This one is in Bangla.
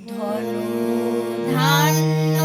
ধন ধান্য